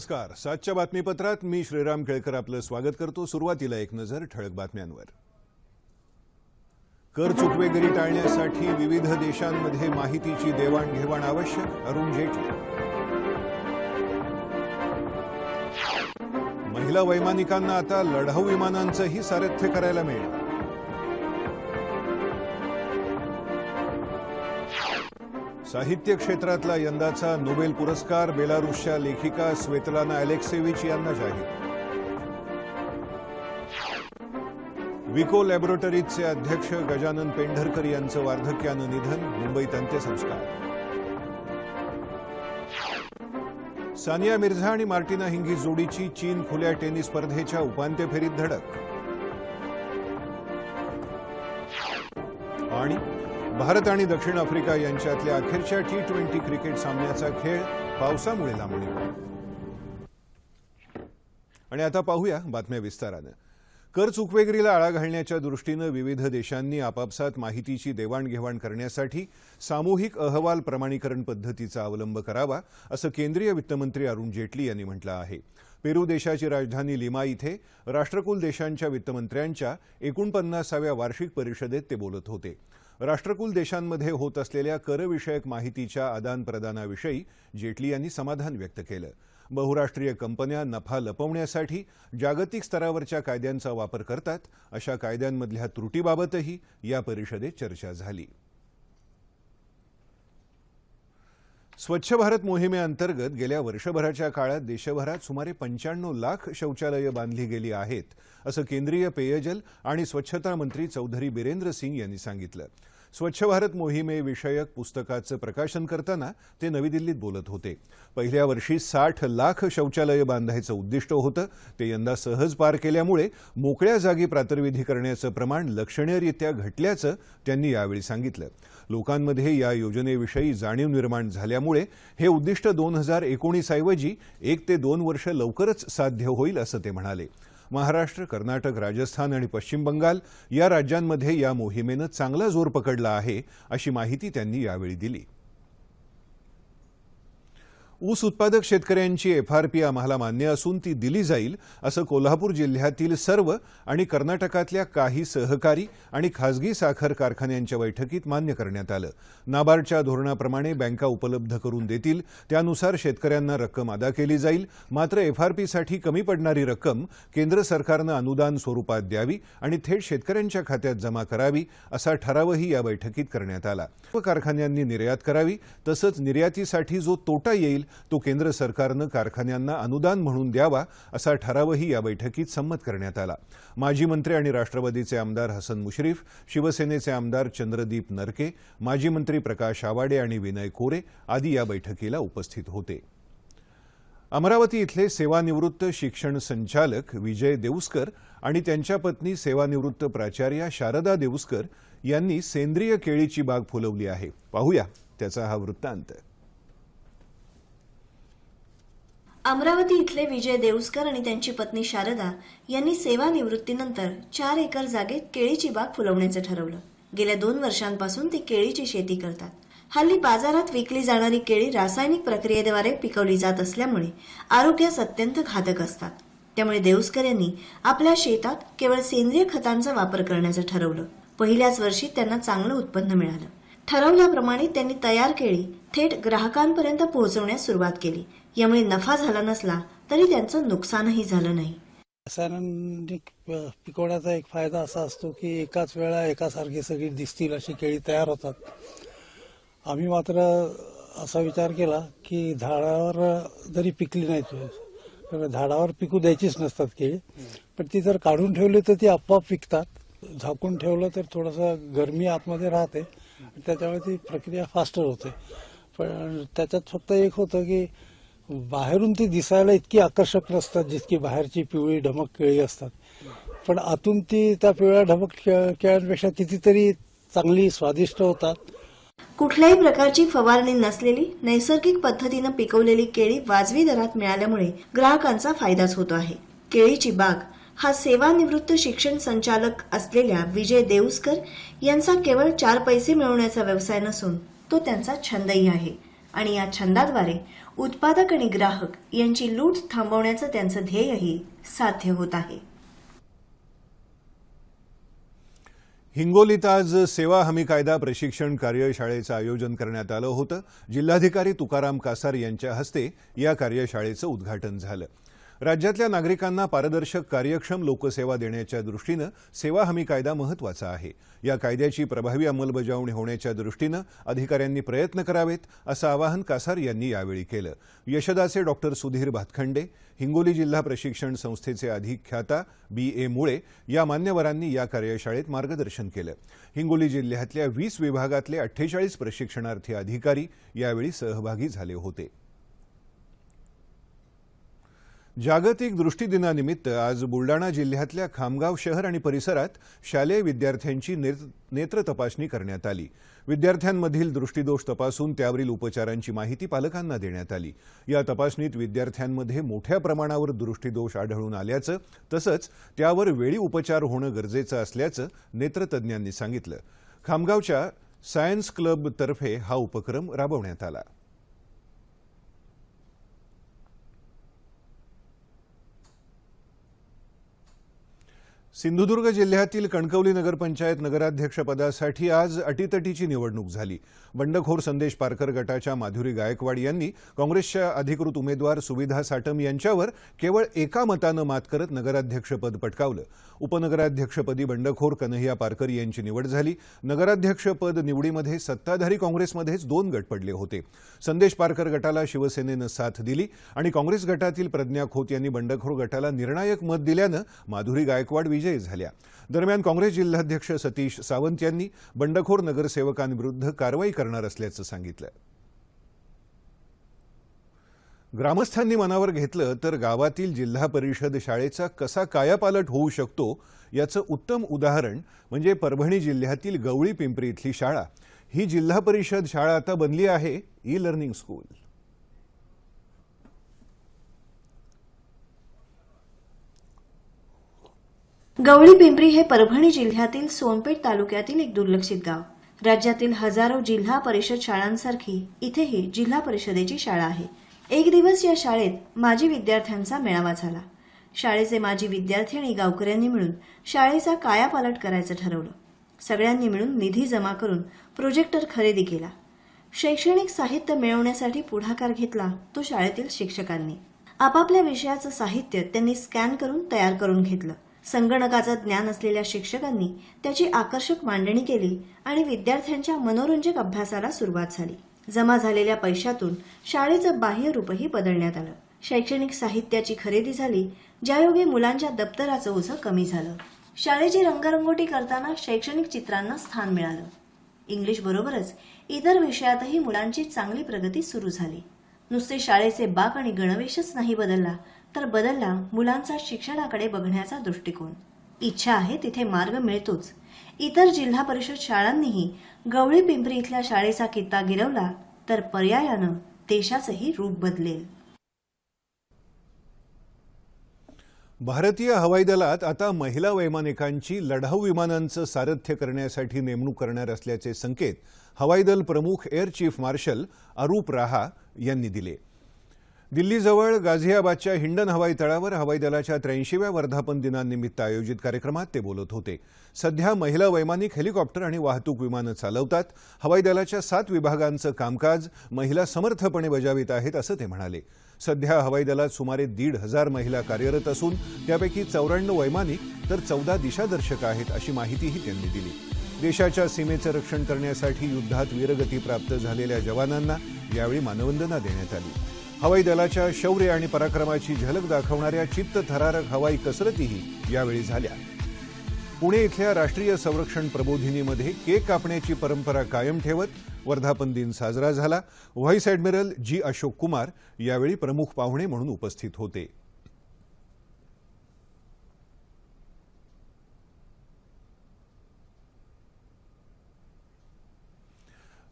नमस्कार. सातच्या बातमीपत्रात मी श्रीराम केळकर आपलं स्वागत करतो. सुरुवातीला एक नजर ठळक बातम्यांवर. कर चुकवेगिरी टाळण्यासाठी विविध देशांमध्ये माहितीची देवाणघेवाण आवश्यक अरुण जेटली. महिला वैमानिकांना आता लढाऊ विमानांचंही सारथ्य करायला मिळेल. साहित्य क्षेत्रातला यंदाचा नोबेल पुरस्कार बेलारुसच्या लेखिका स्वेतलाना अलेक्सेविच यांना जाहीर. विको लॅबोरेटरीजचे अध्यक्ष गजानन पेंढरकर यांचं वार्धक्यानं निधन मुंबईत अंत्यसंस्कार. सानिया मिर्झा आणि मार्टिना हिंगी जोडीची चीन खुल्या टेनिस स्पर्धेच्या उपांत्य फेरीत धडक. आणि भारत आणि दक्षिण आफ्रिका यांच्यातल्या अखेरच्या टी ट्वेंटी क्रिकेट सामन्याचा खेळ पावसामुळे लांबणी आणि आता पाहूया बातम्या विस्तारानं. कर चुकवेगिरीला आळा घालण्याच्या दृष्टीनं विविध देशांनी आपापसात माहितीची देवाणघेवाण करण्यासाठी सामूहिक अहवाल प्रमाणीकरण पद्धतीचा अवलंब करावा असं केंद्रीय वित्तमंत्री अरुण जेटली यांनी म्हटलं आहे. पेरू देशाची राजधानी लिमा इथे राष्ट्रकुल देशांच्या वित्तमंत्र्यांच्या एकोणपन्नासाव्या वार्षिक परिषदेत ते बोलत होते. राष्ट्रकुल देशांमध्ये होत असलेल्या करविषयक माहितीच्या आदानप्रदानाविषयी जेटली यांनी समाधान व्यक्त केलं. बहुराष्ट्रीय कंपन्या नफा लपवण्यासाठी जागतिक स्तरावरच्या कायद्यांचा वापर करतात. अशा कायद्यांमधल्या त्रुटीबाबतही या परिषदेत चर्चा झाली. स्वच्छ भारत मोहिमेअंतर्गत गेल्या वर्षभराच्या काळात देशभरात सुमारे पंच्याण्णव लाख शौचालयं बांधली गेली आहेत असं केंद्रीय पेयजल आणि स्वच्छता मंत्री चौधरी बिरेंद्र सिंग यांनी सांगितलं. स्वच्छ भारत मोहिमेविषयक पुस्तकाचं प्रकाशन करताना ते नवी दिल्लीत बोलत होते. पहिल्या वर्षी साठ लाख शौचालयं बांधायचं उद्दिष्ट होतं. ते यंदा सहज पार केल्यामुळे मोकळ्या जागी प्रातर्विधी करण्याचं प्रमाण लक्षणीयरित्या घटल्याचं त्यांनी यावेळी सांगितलं. लोकांमध्ये या योजनेविषयी जाणीव निर्माण झाल्यामुळे हे उद्दिष्ट दोन हजार एकोणीसऐवजी एक ते दोन वर्ष लवकरच साध्य होईल असं ते म्हणाले. महाराष्ट्र कर्नाटक राजस्थान आणि पश्चिम बंगाल या राज्यांमध्ये या मोहिमेनं चांगला जोर पकडला आहे अशी माहिती त्यांनी यावेळी दिली. ऊस उत्पादक शेतकऱ्यांची एफआरपी आम्हाला मान्य असून ती दिली जाईल असं कोल्हापूर जिल्ह्यातील सर्व आणि कर्नाटकातल्या काही सहकारी आणि खासगी साखर कारखान्यांच्या बैठकीत मान्य करण्यात आलं. नाबार्डच्या धोरणाप्रमाणे बँका उपलब्ध करून देतील त्यानुसार शेतकऱ्यांना रक्कम अदा केली जाईल. मात्र एफआरपीसाठी कमी पडणारी रक्कम केंद्र सरकारनं अनुदान स्वरूपात द्यावी आणि थेट शेतकऱ्यांच्या खात्यात जमा करावी असा ठरावही या बैठकीत करण्यात आला. कारखान्यांनी निर्यात करावी तसंच निर्यातीसाठी जो तोटा येईल तो केंद्र सरकारनं कारखान्यांना अनुदान म्हणून द्यावा असा ठरावही या बैठकीत संमत करण्यात आला. माजी मंत्री आणि राष्ट्रवादीचे आमदार हसन मुश्रीफ शिवसेनेचे आमदार चंद्रदीप नरके माजी मंत्री प्रकाश आवाडे आणि विनय कोरे आदी या बैठकीला उपस्थित होते. अमरावती इथले सेवानिवृत्त शिक्षण संचालक विजय देऊसकर आणि त्यांच्या पत्नी सेवानिवृत्त प्राचार्या शारदा देऊसकर यांनी सेंद्रिय केळीची बाग फुलवली आहे. पाहूया त्याचा हा वृत्तांत. अमरावती इथले विजय देऊसकर आणि त्यांची पत्नी शारदा यांनी सेवानिवृत्तीनंतर चार एकर जागेत केळीची बाग फुलवण्याचं ठरवलं. गेल्या दोन वर्षांपासून ते केळीची शेती करतात. हल्ली बाजारात विकली जाणारी केळी रासायनिक प्रक्रियेद्वारे पिकवली जात असल्यामुळे आरोग्यास अत्यंत घातक असतात. त्यामुळे देऊसकर यांनी आपल्या शेतात केवळ सेंद्रिय खतांचा वापर करण्याचं ठरवलं. पहिल्याच वर्षी त्यांना चांगलं उत्पन्न मिळालं. ठरवल्याप्रमाणे त्यांनी तयार केळी थेट ग्राहकांपर्यंत पोहोचवण्यास सुरुवात केली. यामुळे नफा झाला नसला तरी त्यांचं नुकसानही झालं नाही. रासायनिक पिकवण्याचा एक फायदा असा असतो की एकाच वेळा एकासारखी सगळी दिसतील अशी केळी तयार होतात. आम्ही मात्र असा विचार केला की झाडावर जरी पिकली नाही तर झाडावर पिकू द्यायचीच नसतात केळी. पण ती जर काढून ठेवली तर ती आपोआप पिकतात. झाकून ठेवलं तर थोडंसं गरमी आतमध्ये राहते त्याच्यामुळे ती प्रक्रिया फास्टर होते. पण त्याच्यात फक्त एक होतं की बाहेरून ती दिसायला इतकी आकर्षक नसतात जितकी बाहेरची पिवळी ढमक केळी असतात. पण आतून ती त्या पिवळ्या ढमक केळ्यांपेक्षा कितीतरी चांगली स्वादिष्ट होतात. कुठल्याही प्रकारची फवारणी नसलेली नैसर्गिक पद्धतीनं पिकवलेली केळी वाजवी दरात मिळाल्यामुळे ग्राहकांचा फायदाच होतो आहे. केळीची बाग हा सेवानिवृत्त शिक्षण संचालक असलेल्या विजय देऊसकर यांचा केवळ चार पैसे मिळवण्याचा व्यवसाय नसून तो त्यांचा छंदही आहे. आणि या छंदाद्वारे उत्पादक आणि ग्राहक यांची लूट थांबवण्याचं त्यांचं ध्येयही साध्य होत आहे. हिंगोलीत आज सेवा हमी कायदा प्रशिक्षण कार्यशाळेचं आयोजन करण्यात आलं होतं. जिल्हाधिकारी तुकाराम कासार यांच्या हस्ते या कार्यशाळेचं उद्घाटन झालं. राज्यातल्या नागरिकांना पारदर्शक कार्यक्षम लोकसेवा देण्याच्या दृष्टीनं सेवा हमी कायदा महत्त्वाचा आहे. या कायद्याची प्रभावी अंमलबजावणी होण्याच्या दृष्टीनं अधिकाऱ्यांनी प्रयत्न करावेत असं आवाहन कासार यांनी यावेळी केलं. यशदाचे डॉक्टर सुधीर भातखंडे हिंगोली जिल्हा प्रशिक्षण संस्थेचे अधिख्याता बी. ए. मुळे या मान्यवरांनी या कार्यशाळेत मार्गदर्शन केलं. हिंगोली जिल्ह्यातल्या वीस विभागातले अठ्ठेचाळीस प्रशिक्षणार्थी अधिकारी यावेळी सहभागी झाले होते. जागतिक दृष्टीदिनानिमित्त आज बुलडाणा जिल्ह्यातल्या खामगाव शहर आणि परिसरात शालेय विद्यार्थ्यांची नेत्र नेत्र तपासणी करण्यात आली. विद्यार्थ्यांमधील दृष्टीदोष तपासून त्यावरील उपचारांची माहिती पालकांना देण्यात आली. या तपासणीत विद्यार्थ्यांमध्ये मोठ्या प्रमाणावर दृष्टीदोष आढळून आल्याचं तसंच त्यावर वेळी उपचार होणं गरजेचं असल्याचं नेत्रतज्ञांनी सांगितलं. खामगावच्या सायन्स क्लबतर्फे हा उपक्रम राबवण्यात आला. सिंधुदुर्ग जिल्ह्यातील कणकवली नगरपंचायत नगराध्यक्षपदासाठी आज अटीतटीची निवडणूक झाली. बंडखोर संदेश पारकर गटाच्या माधुरी गायकवाड यांनी काँग्रेसच्या अधिकृत उमेदवार सुविधा साटम यांच्यावर केवळ एका मतानं मात करत नगराध्यक्षपद पटकावलं. उपनगराध्यक्षपदी बंडखोर कन्हैया पारकर यांची निवड झाली. नगराध्यक्षपद निवडीमध्ये सत्ताधारी काँग्रेसमध्येच दोन गट पडले होते. संदेश पारकर गटाला शिवसेनेनं साथ दिली आणि काँग्रेस गटातील प्रज्ञा खोत यांनी बंडखोर गटाला निर्णायक मत दिल्यानं माधुरी गायकवाड विजयी झाल्या. दरम्यान काँग्रेस जिल्हाध्यक्ष सतीश सावंत यांनी बंडखोर नगरसेवकांविरुद्ध कारवाई करणार असल्याचं सांगितलं ग्रामस्थांनी मनावर घेतलं तर गावातील जिल्हा परिषद शाळेचा कसा कायापालट होऊ शकतो याचं उत्तम उदाहरण म्हणजे परभणी जिल्ह्यातील गवळी पिंपरी इथली शाळा. ही जिल्हा परिषद शाळा आता बनली आहे e learning school. Gawali Pimpri हे परभणी जिल्ह्यातील सोनपेठ तालुक्यातील एक दुर्लक्षित गाव. राज्यातील हजारो जिल्हा परिषद शाळांसारखी इथेही जिल्हा परिषदेची शाळा आहे. एक दिवस या शाळेत माजी विद्यार्थ्यांचा मेळावा झाला. शाळेचे माजी विद्यार्थी आणि गावकऱ्यांनी मिळून शाळेचा कायापालट करायचं ठरवलं. सगळ्यांनी मिळून निधी जमा करून प्रोजेक्टर खरेदी केला. शैक्षणिक साहित्य मिळवण्यासाठी पुढाकार घेतला तो शाळेतील शिक्षकांनी. आपापल्या विषयाचं साहित्य त्यांनी स्कॅन करून तयार करून घेतलं. संगणकाचं ज्ञान असलेल्या शिक्षकांनी त्याची आकर्षक मांडणी केली आणि विद्यार्थ्यांच्या मनोरंजक अभ्यासाला सुरुवात झाली. जमा झालेल्या पैशातून शाळेचं बाह्य रूपही बदलण्यात आलं. शैक्षणिक साहित्याची खरेदी झाली ज्यायोगे मुलांच्या दप्तराचं ओझं कमी झालं. शाळेची रंगरंगोटी करताना शैक्षणिक चित्रांना स्थान मिळालं. इंग्लिश बरोबरच इतर विषयातही मुलांची चांगली प्रगती सुरू झाली. नुसते शाळेचे बाक आणि गणवेशच नाही बदलला तर बदलला मुलांचा शिक्षणाकडे बघण्याचा दृष्टिकोन. इच्छा आहे तिथे मार्ग मिळतोच. इतर जिल्हा परिषद शाळांनीही गवळी पिंपरी इथल्या शाळेचा कित्ता गिरवला तर पर्यायानं देशाचंही रूप बदलेल. भारतीय हवाई दलात आता महिला वैमानिकांची लढाऊ विमानांचं सारथ्य करण्यासाठी नेमणूक करणार असल्याचे संकेत हवाई दल प्रमुख एअर चीफ मार्शल अरूप राहा यांनी दिले. दिल्लीजवळ गाझियाबादच्या हिंडन हवाई तळावर हवाई दलाच्या त्र्याऐंशीव्या वर्धापन दिनानिमित्त आयोजित कार्यक्रमात ते बोलत होते. सध्या महिला वैमानिक हेलिकॉप्टर आणि वाहतूक विमानं चालवतात. हवाई दलाच्या सात विभागांचं कामकाज महिला समर्थपणे बजावित आहेत असं ते म्हणाले. सध्या हवाई दलात सुमारे दीड हजार महिला कार्यरत असून त्यापैकी चौऱ्याण्णव वैमानिक तर चौदा दिशादर्शक आहेत अशी माहितीही त्यांनी दिली. देशाच्या सीमेचं रक्षण करण्यासाठी युद्धात वीरगती प्राप्त झालेल्या जवानांना यावेळी मानवंदना देण्यात आली. हवाई दलाच्या शौर्य आणि पराक्रमाची झलक दाखवणाऱ्या चित्तथरारक हवाई कसरतीही यावेळी झाल्या. पुणे इथल्या राष्ट्रीय संरक्षण प्रबोधिनीमध्ये केक कापण्याची परंपरा कायम ठेवत वर्धापन दिन साजरा झाला. Vice admiral G Ashok Kumar यावेळी प्रमुख पाहुणे म्हणून उपस्थित होते.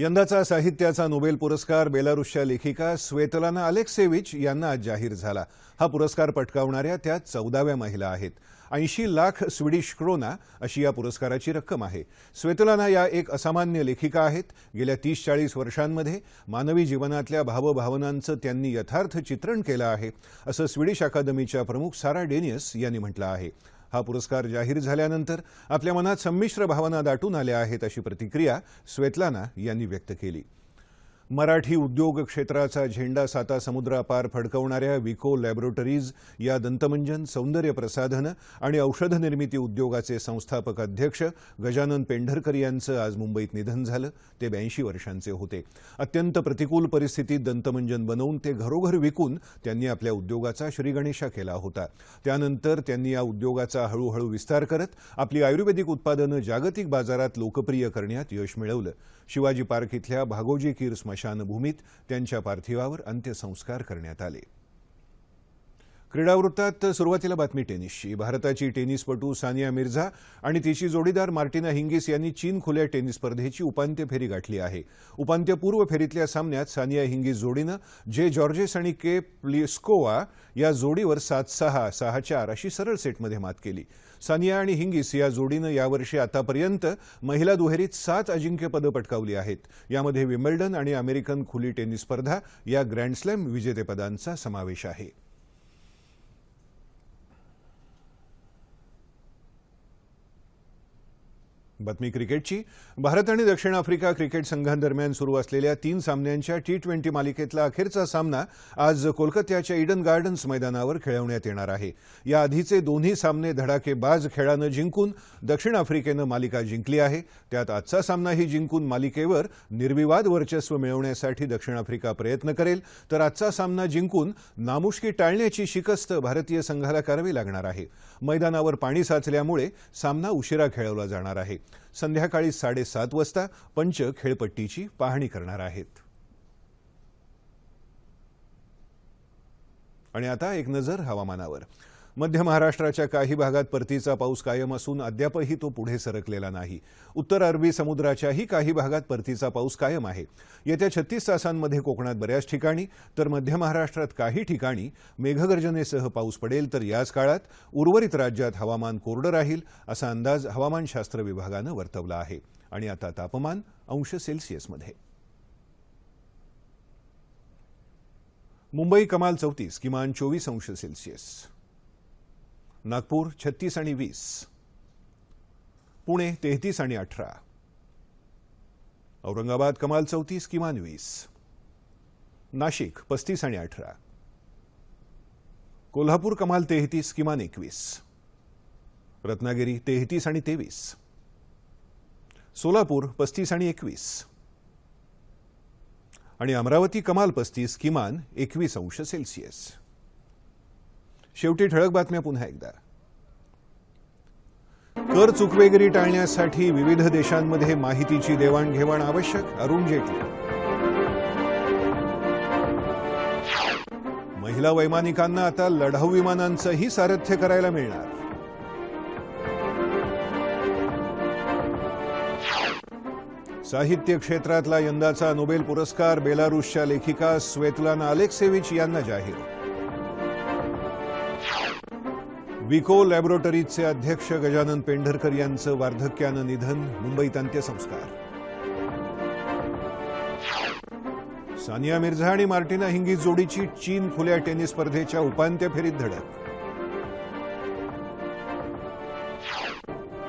यंदाचा साहित्याचा नोबेल पुरस्कार बेलारुसच्या लेखिका स्वेतलाना अलेक्सेविच यांना आज जाहीर झाला. हा पुरस्कार पटकावणाऱ्या त्या चौदाव्या महिला आहेत. ऐंशी लाख स्वीडिश क्रोना अशी या पुरस्काराची रक्कम आहे. स्वेतलाना या एक असामान्य लेखिका आहेत. गेल्या तीस चाळीस वर्षांमध्ये मानवी जीवनातल्या भावभावनांचं त्यांनी यथार्थ चित्रण केलं आहे असं स्वीडिश अकादमीच्या प्रमुख सारा डेनियस यांनी म्हटलं आहे. हा पुरस्कार जाहीर झाल्यानंतर आपल्या मनात संमिश्र भावना दाटून आल्या आहेत अशी प्रतिक्रिया स्वेतलाना यांनी व्यक्त केली. मराठी उद्योग क्षेत्राचा झेंडा साता समुद्रापार फडकवणाऱ्या विको लॅबोरेटरीज या दंतमंजन सौंदर्य प्रसाधनं आणि औषध निर्मिती उद्योगाचे संस्थापक अध्यक्ष गजानन पेंढरकर यांचं आज मुंबईत निधन झालं. ते ब्याऐंशी वर्षांचे होते. अत्यंत प्रतिकूल परिस्थितीत दंतमंजन बनवून ते घरोघर विकून त्यांनी आपल्या उद्योगाचा श्रीगणेशा केला होता. त्यानंतर त्यांनी या उद्योगाचा हळूहळू विस्तार करत आपली आयुर्वेदिक उत्पादनं जागतिक बाजारात लोकप्रिय करण्यात यश मिळवलं. शिवाजी पार्क इथल्या भागोजी कीर स्मशानभूमीत त्यांच्या पार्थिवावर अंत्यसंस्कार करण्यात आले. क्रीडावृत्तात सुरुवातीला बातमी टेनिसची. भारताची टेनिसपटू सानिया मिर्झा आणि तिची जोडीदार मार्टिना हिंगिस यांनी चीन खुल्या टेनिस स्पर्धेची उपांत्य फेरी गाठली आहे. उपांत्यपूर्व फेरीतल्या सामन्यात सानिया हिंगिस जोडीनं जे जॉर्जेस आणि के प्लिस्कोवा या जोडीवर सात सहा सहा चार अशी सरळ सेटमध्ये मात केली. सानिया आणि हिंगिस या जोडीनं यावर्षी आतापर्यंत महिला दुहेरीत सात अजिंक्यपदं पटकावली आहेत. यामध्ये विम्बल्डन आणि अमेरिकन खुली टेनिस स्पर्धा या ग्रँडस्लॅम विजेतेपदांचा समावेश आहे. बातमी क्रिकेटची. भारत आणि दक्षिण आफ्रिका क्रिकेट संघांदरम्यान सुरू असलेल्या तीन सामन्यांच्या टी ट्वेंटी मालिकेतला अखेरचा सामना आज कोलकात्याच्या इडन गार्डन्स मैदानावर खेळवण्यात येणार आहे. या आधीचे दोन्ही सामने धडाकेबाज खेळानं जिंकून दक्षिण आफ्रिकेनं मालिका जिंकली आहे. त्यात आजचा सामनाही जिंकून मालिकेवर निर्विवाद वर्चस्व मिळवण्यासाठी दक्षिण आफ्रिका प्रयत्न करेल. तर आजचा सामना जिंकून नामुष्की टाळण्याची शिकस्त भारतीय संघाला करावी लागणार आहे. मैदानावर पाणी साचल्यामुळे सामना उशिरा खेळवला जाणार आहे. संध्याकाळी साडेसात वाजता पंच खेळपट्टीची पाहणी करणार आहेत. आणि आता एक नजर हवामानावर. मध्य महाराष्ट्राच्या काही भागात परतीचा पाऊस कायम असून अद्यापही तो पुढे सरकलेला नाही. उत्तर अरबी समुद्राच्याही काही भागात परतीचा पाऊस कायम आहे. येत्या छत्तीस तासांमध्ये कोकणात बऱ्याच ठिकाणी तर मध्य महाराष्ट्रात काही ठिकाणी मेघगर्जनेसह पाऊस पडेल तर याच काळात उर्वरित राज्यात हवामान कोरडं राहील असा अंदाज हवामानशास्त्र विभागानं वर्तवला आहे. आणि आता तापमान अंश सेल्सिअसमध्ये मुंबई कमाल चौतीस किमान चोवीस अंश सेल्सिअस नागपूर छत्तीस आणि वीस. पुणे तेहतीस आणि अठरा. औरंगाबाद कमाल चौतीस किमान वीस. नाशिक पस्तीस आणि अठरा. कोल्हापूर कमाल तेहतीस किमान एकवीस. रत्नागिरी तेहतीस आणि तेवीस. सोलापूर पस्तीस आणि एकवीस. आणि अमरावती कमाल पस्तीस किमान एकवीस अंश सेल्सिअस. शेवटी ठळक बातम्या पुन्हा एकदा. कर चुकवेगिरी टाळण्यासाठी विविध देशांमध्ये माहितीची देवाणघेवाण आवश्यक अरुण जेटली. महिला वैमानिकांना आता लढाऊ विमानांचंही सारथ्य करायला मिळणार. साहित्य क्षेत्रातला यंदाचा नोबेल पुरस्कार बेलारूसच्या लेखिका स्वेतलाना अलेक्सेविच यांना जाहीर. विको लॅबोरेटरीजचे अध्यक्ष गजानन पेंढरकर यांचं वार्धक्यानं निधन मुंबईत अंत्यसंस्कार. सानिया मिर्झा आणि मार्टिना हिंगी जोडीची चीन खुल्या टेनिस स्पर्धेच्या उपांत्य फेरीत धडक.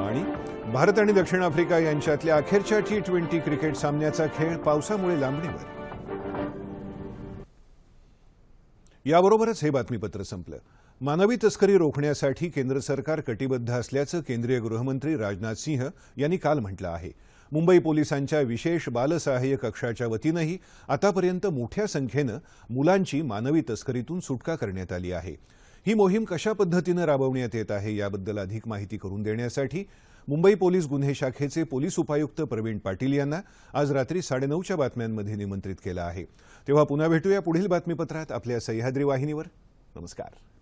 आणि भारत आणि दक्षिण आफ्रिका यांच्यातल्या अखेरच्या टी ट्वेंटी क्रिकेट सामन्याचा खेळ पावसामुळे लांबणीवर. याबरोबरच हे बातमीपत्र संपलं. मानवी तस्करी रोखण्यासाठी केंद्र सरकार कटिबद्ध असल्याचं केंद्रीय गृहमंत्री राजनाथ सिंह यांनी काल म्हटलं आहे. मुंबई पोलिसांच्या विशेष बालसहाय्य कक्षाच्या वतीनंही आतापर्यंत मोठ्या संख्येनं मुलांची मानवी तस्करीतून सुटका करण्यात आली आहे. ही मोहीम कशा पद्धतीनं राबवण्यात येत आहे याबद्दल अधिक माहिती करून देण्यासाठी मुंबई पोलीस गुन्हे शाखेचे पोलीस उपायुक्त प्रवीण पाटील यांना आज रात्री साडेनऊच्या बातम्यांमध्ये निमंत्रित केलं आहे. तेव्हा पुन्हा भेटूया पुढील बातमीपत्रात आपल्या सह्याद्री वाहिनीवर. नमस्कार.